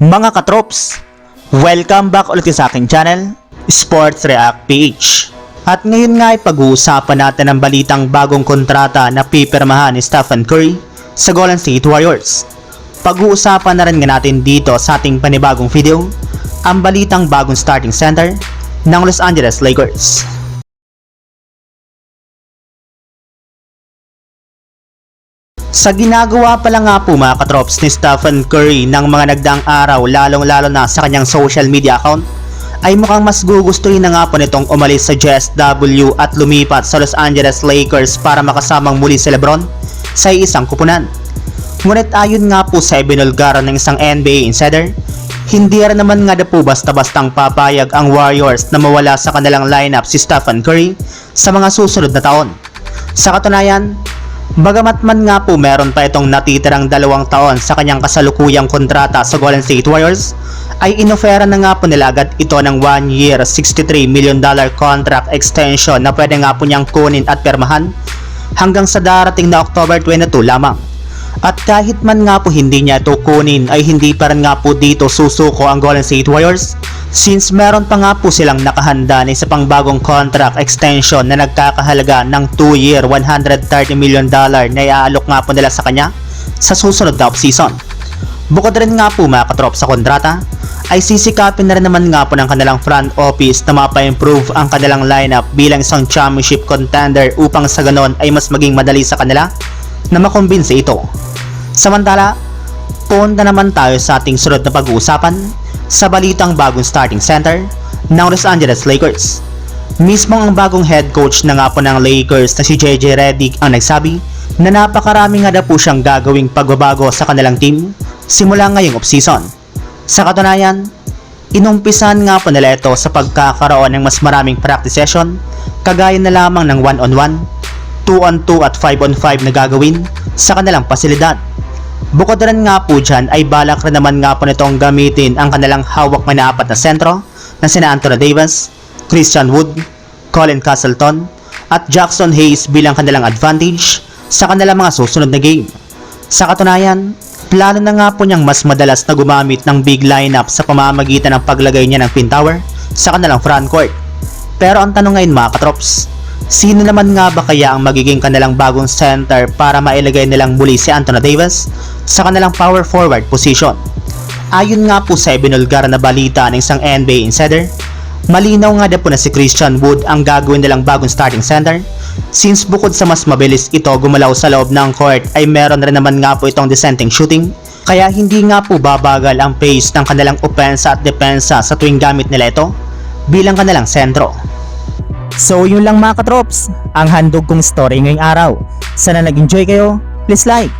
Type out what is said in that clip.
Mga katrops, welcome back ulit sa aking channel, Sports React PH. At ngayon nga ay pag-uusapan natin ang balitang bagong kontrata na pipirmahan ni Stephen Curry sa Golden State Warriors. Pag-uusapan na rin nga natin dito sa ating panibagong video, ang balitang bagong starting center ng Los Angeles Lakers. Sa ginagawa pa lang nga po mga katrops ni Stephen Curry ng mga nagdaang araw lalong lalo na sa kanyang social media account ay mukhang mas gugustuhin na nga po nitong umalis sa JSW at lumipat sa Los Angeles Lakers para makasamang muli si Lebron sa isang kupunan. Ngunit ayon nga po sa ibinulgara ng isang NBA insider, hindi rin naman nga na po basta-bastang papayag ang Warriors na mawala sa kanilang lineup si Stephen Curry sa mga susunod na taon. Sa katunayan, Bagamat man nga po meron pa itong natitirang dalawang taon sa kanyang kasalukuyang kontrata sa Golden State Warriors, ay inofera na nga po nila agad ito ng 1 year 63 million dollar contract extension na pwede nga po niyang kunin at permahan hanggang sa darating na October 22 lamang. At kahit man nga po hindi niya ito kunin ay hindi pa rin nga po dito susuko ang Golden State Warriors since meron pa nga po silang nakahanda na isa pang bagong contract extension na nagkakahalaga ng 2 year 130 million dollar na iaalok nga po nila sa kanya sa susunod na offseason. Bukod rin nga po mga katrop sa kontrata, ay sisikapin na rin naman nga po ng kanilang front office na mapa-improve ang kanilang lineup bilang isang championship contender upang sa ganon ay mas maging madali sa kanila na makumbinse ito. Samantala, punta naman tayo sa ating sunod na pag-uusapan sa balitang bagong starting center ng Los Angeles Lakers. Mismo ang bagong head coach na nga po ng Lakers na si JJ Redick ang nagsabi na napakarami nga na po siyang gagawing pagbabago sa kanilang team simula ngayong offseason. Sa katunayan, inumpisan nga po nila ito sa pagkakaroon ng mas maraming practice session kagaya na lamang ng 1-on-1, 2-on-2 at 5-on-5 na gagawin sa kanilang pasilidad. Bukod rin nga po dyan ay balak rin naman nga po nitong gamitin ang kanilang hawak na apat na sentro na sina Anthony Davis, Christian Wood, Colin Castleton at Jackson Hayes bilang kanilang advantage sa kanilang mga susunod na game. Sa katunayan, plano na nga po niyang mas madalas na gumamit ng big lineup sa pamamagitan ng paglagay niya ng pin tower sa kanilang front court. Pero ang tanong ngayon mga katrops, sino naman nga ba kaya ang magiging kanilang bagong center para mailagay nilang muli si Anthony Davis sa kanilang power forward position? Ayon nga po sa ibinulgar na balita ng isang NBA insider, malinaw nga na po na si Christian Wood ang gagawin nilang bagong starting center since bukod sa mas mabilis ito gumalaw sa loob ng court ay meron rin naman nga po itong dissenting shooting kaya hindi nga po babagal ang pace ng kanilang opensa at depensa sa tuwing gamit nila ito bilang kanilang sentro. So yun lang mga katrops, ang handog kong story ngayong araw. Sana nag-enjoy kayo, please like